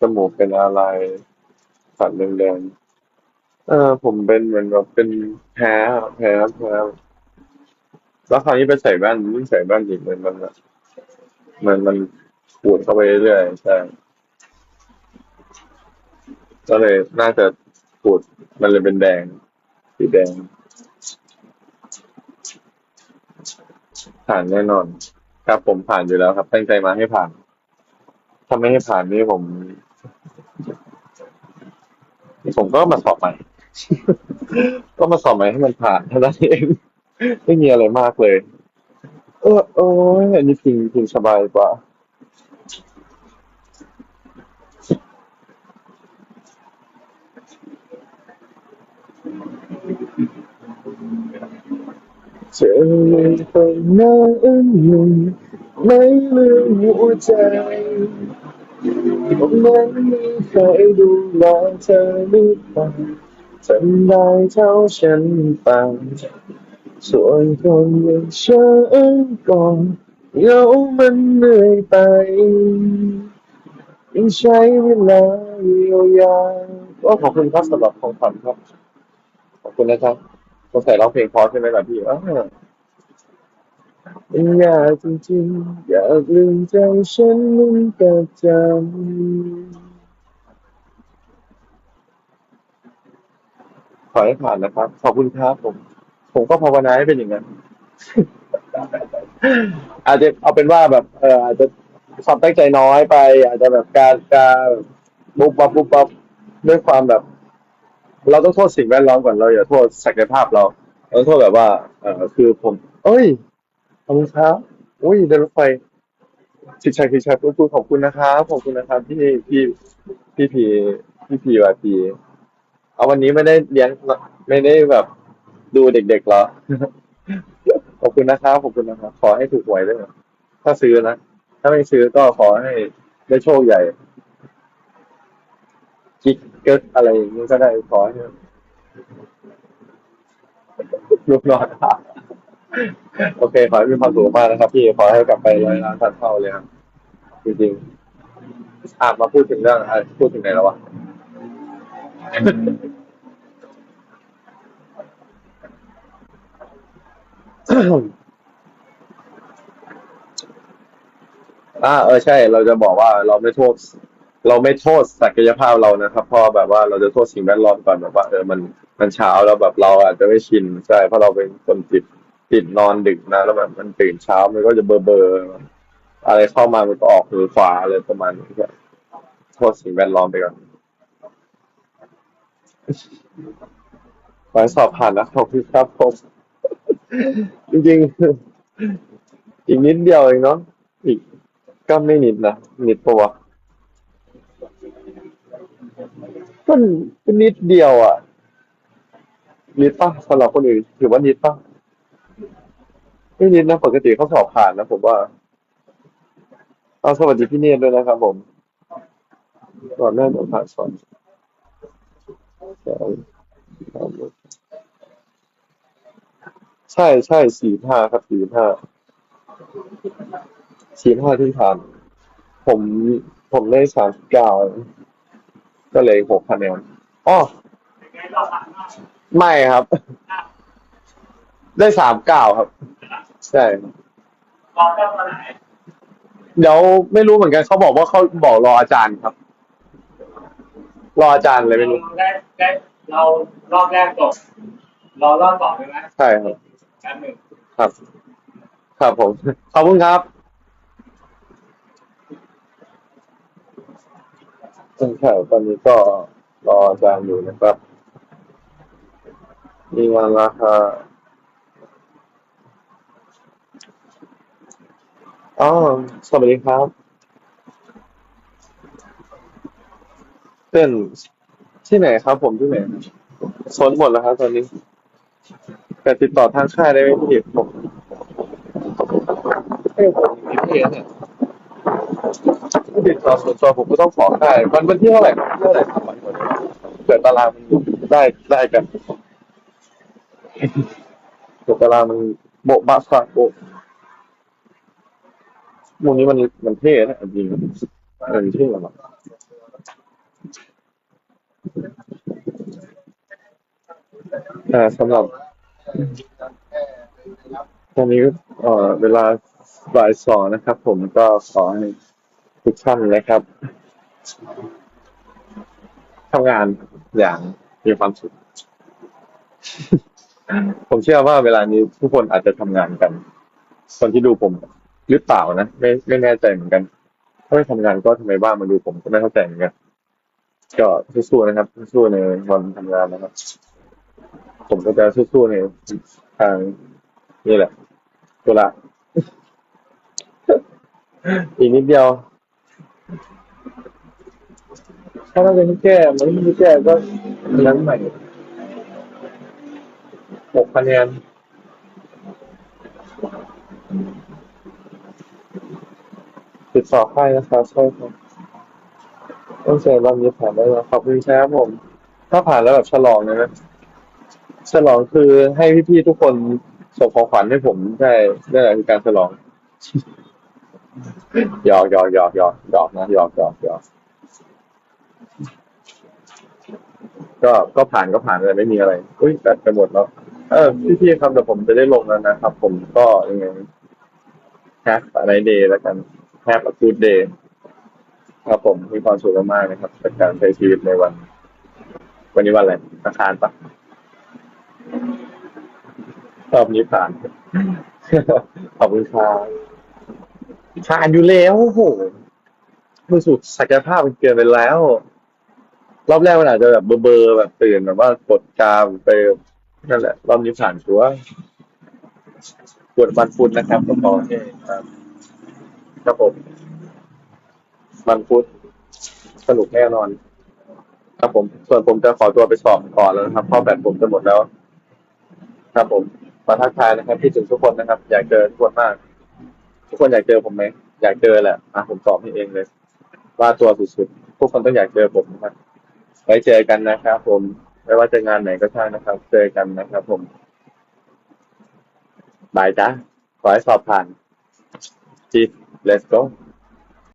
จมูกเป็นอะไรสันแดงๆเออ ผมเป็นเหมือนแบบเป็นแพ้อะแพ้แพ้แล้วคราวนี้ไปใส่แว่นยิ่งใส่แว่นอีกเหมือนมันแบบเหมือนมันปูดเข้าไปเรื่อยๆใช่ก็เลยน่าจะปูดมันเลยเป็นแดงสีแดงผ่านแน่นอน ครับผมผ่านอยู่แล้วครับ ตั้งใจมาให้ผ่าน ถ้าไม่ให้ผ่านนี่ผม ผมก็มาสอบใหม่ ก็มาสอบใหม่ให้มันผ่านเท่านั้นเอง ไม่มีอะไรมากเลย เออโอ้ยอันนี้พิงพิงสบายกว่าเธอไม่ไปไหนไม่ลืมหัวใจ ตรงนั้นไมีใครดูแลเธอหรือเปล่าทำได้เท่าฉันไปส่วนคนอย่างฉันก็เหงามันเหนื่อยไปยังใช้เวลาเยียวยาก็ขอบคุณครับสำหรับของขวัญครับ ขอบคุณนะครับสงสัยร้องเพลงพอใช่ไหมล่ะพี่ อ้าวอยากจริงๆ อยากลืมใจฉันมันก็จำขอให้ผ่านนะครับ ขอบคุณครับผม ผมก็ภาวนาให้เป็นอย่างนั้น อาจจะเอาเป็นว่าแบบเอออาจจะความตั้งใจน้อยไป อาจจะแบบการการบุบบับบุบบับด้วยความแบบ เราต้องโทษสิ่งแวดล้อมก่อนเราอย่าโทษศักยภาพเราเราต้องโทษแบบว่า เออคือผม เอ้ย อบคุณครับ อุ้ยเดินรถไฟชิดชัยชิดชัยพูดขอบคุณนะครับ ขอบคุณนะครับพี่พี่พี่พีพี่พีวาพีเอาวันนี้ไม่ได้เลี้ยงไม่ได้แบบดูเด็กๆเหรอ ขอบคุณนะครับ ขอบคุณนะครับ ขอให้ถูกหวยด้วยนะถ้าซื้อนะ ถ้าไม่ซื้อก็ขอให้ได้โชคใหญ่กิ๊กเกิดอะไรอย่างนี้ก็ได้ขอให้ลูกนอนครับ โอเค ขอให้มีความสุขมากนะครับ พี่ ขอให้กลับไปร้อยล้านพันเท่าเลยครับ จริงๆอะมาพูดถึงเรื่องอะไรพูดถึงไหนแล้ววะ อ่า เออ ใช่ เราจะบอกว่าเราไม่โทษ เราไม่โทษศักยภาพเรานะครับเพราะแบบว่าเราจะโทษสิ่งแวดล้อมก่อนแบบว่าเออ มัน มันเช้าแล้วแบบเราอาจจะไม่ชิน ใช่ เพราะเราเป็นคนติด ติดนอนดึกนะ แล้วแบบมันตื่นเช้ามันก็จะเบอร์เบอร์อะไรเข้ามามันก็ออกหูขวาอะไรประมาณนี้โทษสิ่งแวดล้อมไปก่อนขอให้สอบผ่านนะขอบคุณครับผมจริงๆอีกนิดเดียวเองเนาะอีกก็ไม่นิดนะนิดปะวะก็นิดเดียวอะนิดปะสำหรับคนอื่นถือว่านิดปะ ไม่นิดนะปกติเขาสอบผ่านนะผมว่าเอาสวัสดีพี่เนตรด้วยนะครับผมสอนแม่ผมผ่านสอนสอนใช่ใช่สี่ห้าครับสี่ห้าสี่ห้าที่ผ่าน ผมผมได้สามสิบเก้าก็เลยหกคะแนนอ๋อไม่ครับ ได้สามเก้าครับ ใช่ รอเจ้าตัวไหนเดี๋ยวไม่รู้เหมือนกันเขาบอกว่าเขาบอกรออาจารย์ครับ รออาจารย์เลยไม่รู้ ได้ได้เรารอบแรกจบรอรอบสองใช่ไหมใช่ครับ แป๊บหนึ่งครับ ครับผม ขอบคุณครับใช่ตอนนี้ก็รออาจารย์อยู่นะครับ มีงานราคา อ๋อ สวัสดีครับเป็นที่ไหนครับ ผมที่ไหนสนหมดแล้วครับ ตอนนี้แต่ติดต่อทางค่ายได้ไหมพี่ผมเอ้ยผมมีเพจเนี่ยถ้าติดต่อส่วนตัวผมก็ต้องขอค่ายวันวันที่เท่าไหร่ครับวันที่เท่าไหร่ครับวันนี้เกิดตารางมันได้ได้กันเกิดตารางมันโบ๊ะบะฟะโบ๊ะ มุมนี้มันมันเท่นะจริงๆเออเท่หรออ่าสำหรับตอนนี้เอ่อเวลาบ่ายสองนะครับ ผมก็ขอให้ทุกท่านนะครับทำงานอย่างมีความสุข ผมเชื่อว่าเวลานี้ทุกคนอาจจะทำงานกัน คนที่ดูผม หรือเปล่านะไม่ไม่แน่ใจเหมือนกันถ้าไม่ทำงานก็ทำไมบ้างมาดูผมก็ไม่เข้าใจเหมือนกันก็สู้ๆนะครับสู้ๆในวันทำงานนะครับ ผมก็จะสู้ๆในทางนี่แหละตัวละอีกนิดเดียว ถ้าเราเป็นที่แก้มันไม่แก้ก็ยั้งใหม่หกคะแนน ดสอบให้นะครับใช่ครับต้องเจอรอบนี้ผ่านได้แล้วขอบคุณครับผม ถ้าผ่านแล้วแบบฉลองเลยนะฉลองคือให้พี่ๆทุกคนส่งของขวัญให้ผมใช่นั่นแหละคือการฉลองหยอกหยอกหยอกหยอกหยอกนะหยอกหยอกหยอกก็ก็ผ่านก็ผ่านเลยไม่มีอะไรอุ้ยแบตไปหมดแล้วเออพี่ๆครับเดี๋ยวผมจะได้ลงแล้วนะครับ ผมก็ยังไงแฮปอะไรเดย์แล้วกัน แฮปกูดเดย์ครับผมมีความสุขมากๆนะครับกับการใช้ชีวิตในวัน วันนี้วันอะไรอังคารปะรอบนี้ผ่าน ขอบคุณครับผ่านอยู่แล้วโอ้โหมันสุดศักยภาพมันเกินไปแล้ว รอบแรกมันอาจจะแบบเบอร์แบบตื่นแบบว่ากดกามไปนั่นแหละ รอบนี้ผ่านชัวร์ปวดมันฟุตนะครับก็พอให้ครับ ครับผมมันฟุตสนุกแน่นอน ครับผม ส่วนผมจะขอตัวไปสอบก่อนแล้วนะครับเพราะแบตผมจะหมดแล้ว ครับผมมาทักทายนะครับที่ถึงทุกคนนะครับ อยากเจอทุกคนมาก ทุกคนอยากเจอผมไหมอยากเจอแหละอะผมตอบให้เองเลย ว่าตัวสุดๆทุกคนต้องอยากเจอผมนะครับไว้เจอกันนะครับผมไม่ว่าจะงานไหนก็ช่างนะครับ เจอกันนะครับ ผมบายจ้าขอให้สอบผ่านจี let's go